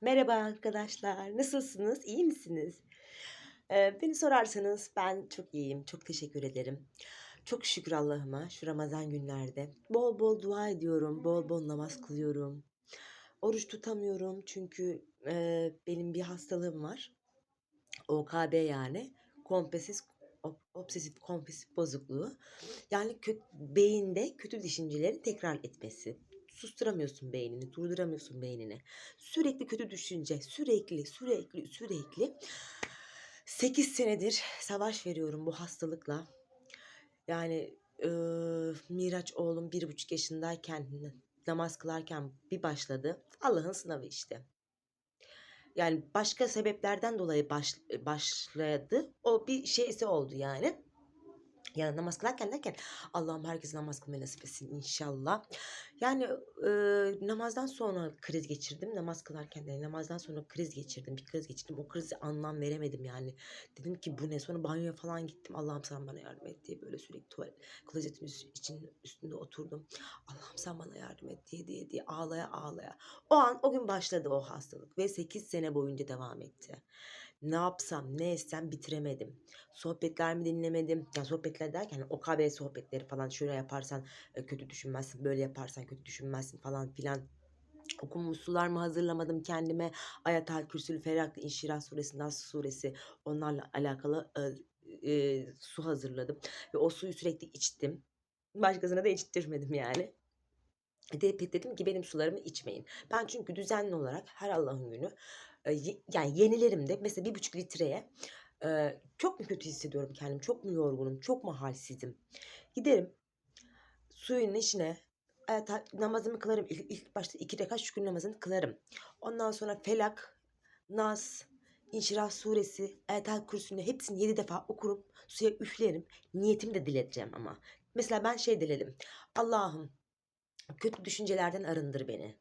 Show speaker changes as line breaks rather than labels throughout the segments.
Merhaba arkadaşlar. Nasılsınız? İyi misiniz? Eee, beni sorarsanız ben çok iyiyim. Çok teşekkür ederim. Çok şükür Allah'ıma şu Ramazan günlerde. Bol bol dua ediyorum. Bol bol namaz kılıyorum. Oruç tutamıyorum çünkü eee, benim bir hastalığım var. OKB yani. Kompulsif ob- obsesif kompulsif bozukluğu. Yani kö- beyinde kötü düşünceleri tekrar etmesi. Susturamıyorsun beynini, durduramıyorsun beynini. Sürekli kötü düşünce, sürekli, sürekli, sürekli. 8 senedir savaş veriyorum bu hastalıkla. Yani eee, Miraç oğlum bir buçuk yaşındayken namaz kılarken bir başladı. Allah'ın sınavı işte. Yani başka sebeplerden dolayı baş, başladı. O bir şeysi oldu yani. Yani namaz kılarken derken Allah'ım herkes namaz kılmayı nasip etsin inşallah. Yani e, namazdan sonra kriz geçirdim. Namaz kılarken de namazdan sonra kriz geçirdim. Bir kriz geçirdim. O krizi anlam veremedim yani. Dedim ki bu ne? Sonra banyoya falan gittim. Allah'ım sen bana yardım et diye böyle sürekli tuvalet klozetin için üstünde oturdum. Allah'ım sen bana yardım et diye diye diye ağlaya ağlaya. O an o gün başladı o hastalık ve 8 sene boyunca devam etti. Ne yapsam ne etsem bitiremedim. Sohbetlerimi dinlemedim. Yani sohbetler derken OKB sohbetleri falan şöyle yaparsan e, kötü düşünmezsin, böyle yaparsan kötü düşünmezsin falan filan. Okunmuş sularımı hazırlamadım kendime. Ayatel Kürsül, Ferah, İnşirah suresi, Nas suresi onlarla alakalı e, e, su hazırladım. Ve o suyu sürekli içtim. Başkasına da içtirmedim yani. De, dedim ki benim sularımı içmeyin. Ben çünkü düzenli olarak her Allah'ın günü e, yani yenilerimde mesela bir buçuk litreye e, çok mu kötü hissediyorum kendimi, çok mu yorgunum, çok mu halsizim. Giderim suyun içine e, ta- namazımı kılarım. İlk, ilk başta iki rekat şükür namazını kılarım. Ondan sonra Felak, Nas, İnşirah suresi, Ayatel Kürsü'nü hepsini yedi defa okurum. Suya üflerim. Niyetimi de dileteceğim ama. Mesela ben şey diledim. Allah'ım kötü düşüncelerden arındır beni.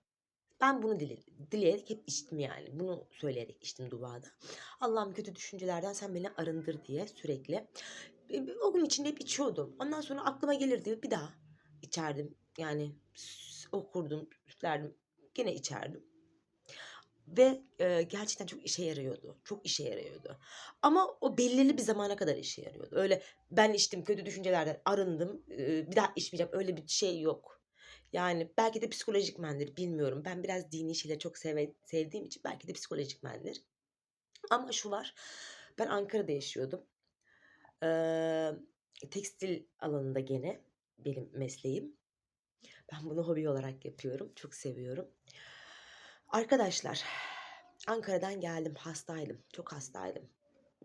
Ben bunu dile, dileyerek hep içtim yani. Bunu söyleyerek içtim duada. Allah'ım kötü düşüncelerden sen beni arındır diye sürekli. E, O gün içinde hep içiyordum. Ondan sonra aklıma gelirdi bir daha içerdim. Yani okurdum, üflerdim. Gene içerdim. Ve e, gerçekten çok işe yarıyordu. Çok işe yarıyordu. Ama o belirli bir zamana kadar işe yarıyordu. Öyle ben içtim kötü düşüncelerden arındım. e, bir daha içmeyeceğim. Öyle bir şey yok. Yani belki de psikolojikmendir bilmiyorum. Ben biraz dini şeyleri çok seve, sevdiğim için belki de psikolojikmendir. Ama şu var. Ben Ankara'da yaşıyordum. Ee, tekstil alanında gene benim mesleğim. Ben bunu hobi olarak yapıyorum. Çok seviyorum. Arkadaşlar Ankara'dan geldim. Hastaydım. Çok hastaydım.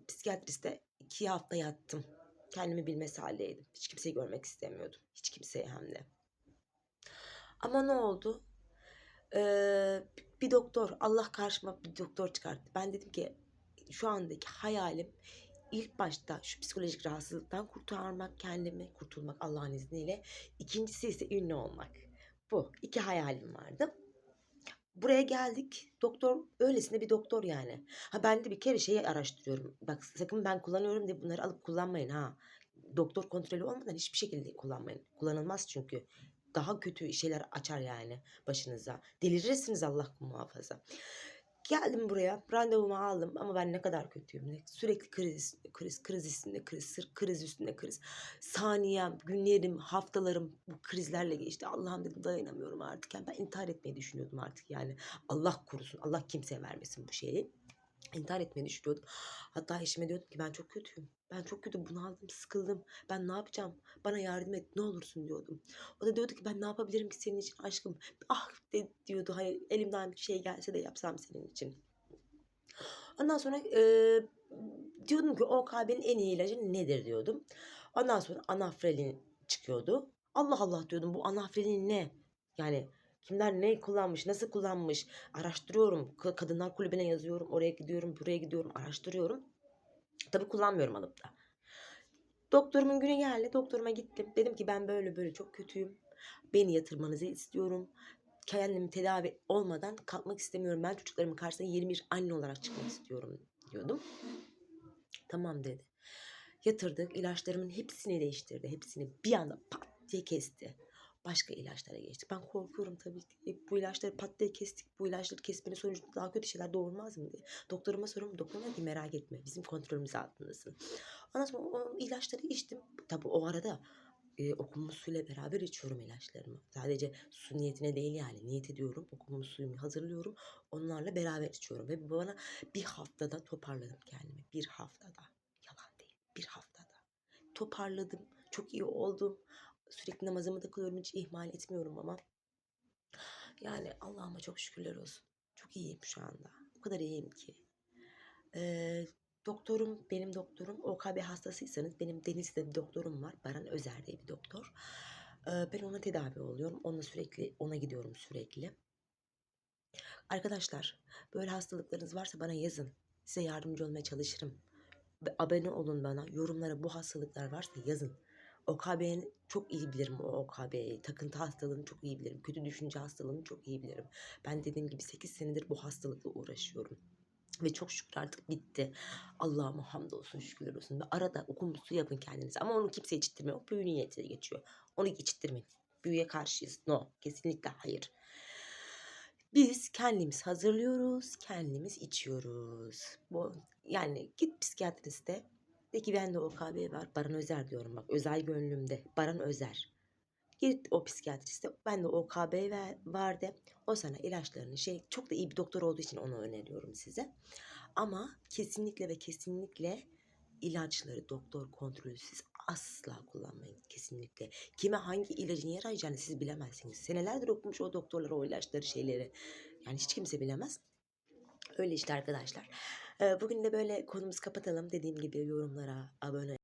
Psikiyatriste iki hafta yattım. Kendimi bilmesi haldeydim. Hiç kimseyi görmek istemiyordum. Hiç kimseyi hem de. Ama ne oldu? Ee, bir doktor, Allah karşıma bir doktor çıkarttı. Ben dedim ki şu andaki hayalim ilk başta şu psikolojik rahatsızlıktan kurtarmak kendimi, kurtulmak Allah'ın izniyle. İkincisi ise ünlü olmak. Bu iki hayalim vardı. Buraya geldik. Doktor öylesine bir doktor yani. Ha ben de bir kere şeyi araştırıyorum. Bak sakın ben kullanıyorum diye bunları alıp kullanmayın ha. Doktor kontrolü olmadan hiçbir şekilde kullanmayın. Kullanılmaz çünkü. Daha kötü şeyler açar yani başınıza. Delirirsiniz Allah muhafaza. Geldim buraya, randevumu aldım ama ben ne kadar kötüyüm. Sürekli kriz, kriz, kriz üstünde kriz, sır kriz üstünde kriz. Saniyem, günlerim, haftalarım bu krizlerle geçti. Allah'ım dedim dayanamıyorum artık. Yani ben intihar etmeyi düşünüyordum artık yani. Allah korusun, Allah kimseye vermesin bu şeyi. İntihar etmeyi düşünüyordum. Hatta eşime diyordum ki ben çok kötüyüm. Ben çok kötü bunaldım, sıkıldım. Ben ne yapacağım? Bana yardım et ne olursun diyordum. O da diyordu ki ben ne yapabilirim ki senin için aşkım? Ah de, diyordu hani elimden bir şey gelse de yapsam senin için. Ondan sonra e, diyordum ki OKB'nin en iyi ilacı nedir diyordum. Ondan sonra anafrelin çıkıyordu. Allah Allah diyordum bu anafrelin ne? Yani kimler ne kullanmış, nasıl kullanmış araştırıyorum. Ka- Kadınlar kulübüne yazıyorum. Oraya gidiyorum, buraya gidiyorum, araştırıyorum. Tabii kullanmıyorum alıp da. Doktorumun günü geldi. Doktoruma gittim. Dedim ki ben böyle böyle çok kötüyüm. Beni yatırmanızı istiyorum. Kendimi tedavi olmadan kalkmak istemiyorum. Ben çocuklarımın karşısına 21 anne olarak çıkmak istiyorum diyordum. Tamam dedi. Yatırdık. ilaçlarımın hepsini değiştirdi. Hepsini bir anda pat diye kesti. Başka ilaçlara geçtik. Ben korkuyorum tabii ki. E, bu ilaçları pat diye kestik. Bu ilaçları kesmenin sonucunda daha kötü şeyler doğurmaz mı diye. Doktoruma soruyorum. Doktor dedi merak etme. Bizim kontrolümüz altındasın. Ondan sonra o ilaçları içtim. Tabii o arada e, okunmuş suyla beraber içiyorum ilaçlarımı. Sadece su niyetine değil yani. Niyet ediyorum. Okunmuş suyumu hazırlıyorum. Onlarla beraber içiyorum. Ve bu bana bir haftada toparladım kendimi. Bir haftada. Yalan değil. Bir haftada. Toparladım. Çok iyi oldum. Sürekli namazımı da kılıyorum. Hiç ihmal etmiyorum ama. Yani Allah'ıma çok şükürler olsun. Çok iyiyim şu anda. O kadar iyiyim ki. Ee, doktorum, benim doktorum OKB hastasıysanız benim Denizli'de bir doktorum var. Baran Özer diye bir doktor. Ee, ben ona tedavi oluyorum. Onunla sürekli, ona gidiyorum sürekli. Arkadaşlar böyle hastalıklarınız varsa bana yazın. Size yardımcı olmaya çalışırım. Abone olun bana. Yorumlara bu hastalıklar varsa yazın. OKB'ni çok iyi bilirim o OKB'yi. Takıntı hastalığını çok iyi bilirim. Kötü düşünce hastalığını çok iyi bilirim. Ben dediğim gibi 8 senedir bu hastalıkla uğraşıyorum. Ve çok şükür artık bitti. Allah'ıma hamdolsun şükürler olsun. Ve arada okunmuş su yapın kendinize. Ama onu kimseye içittirmeyin. O büyü niyetine geçiyor. Onu içittirmeyin. Büyüye karşıyız. No. Kesinlikle hayır. Biz kendimiz hazırlıyoruz, kendimiz içiyoruz. Bu yani git psikiyatriste de ki bende OKB var. Baran Özer diyorum bak özel gönlümde. Baran Özer. Git o psikiyatriste bende OKB ve- var de o sana ilaçlarını şey çok da iyi bir doktor olduğu için onu öneriyorum size. Ama kesinlikle ve kesinlikle ilaçları doktor kontrolsüz asla kullanmayın kesinlikle. Kime hangi ilacın yarayacağını siz bilemezsiniz. Senelerdir okumuş o doktorlar o ilaçları şeyleri. Yani hiç kimse bilemez. Öyle işte arkadaşlar. Bugün de böyle konumuzu kapatalım. Dediğim gibi yorumlara abone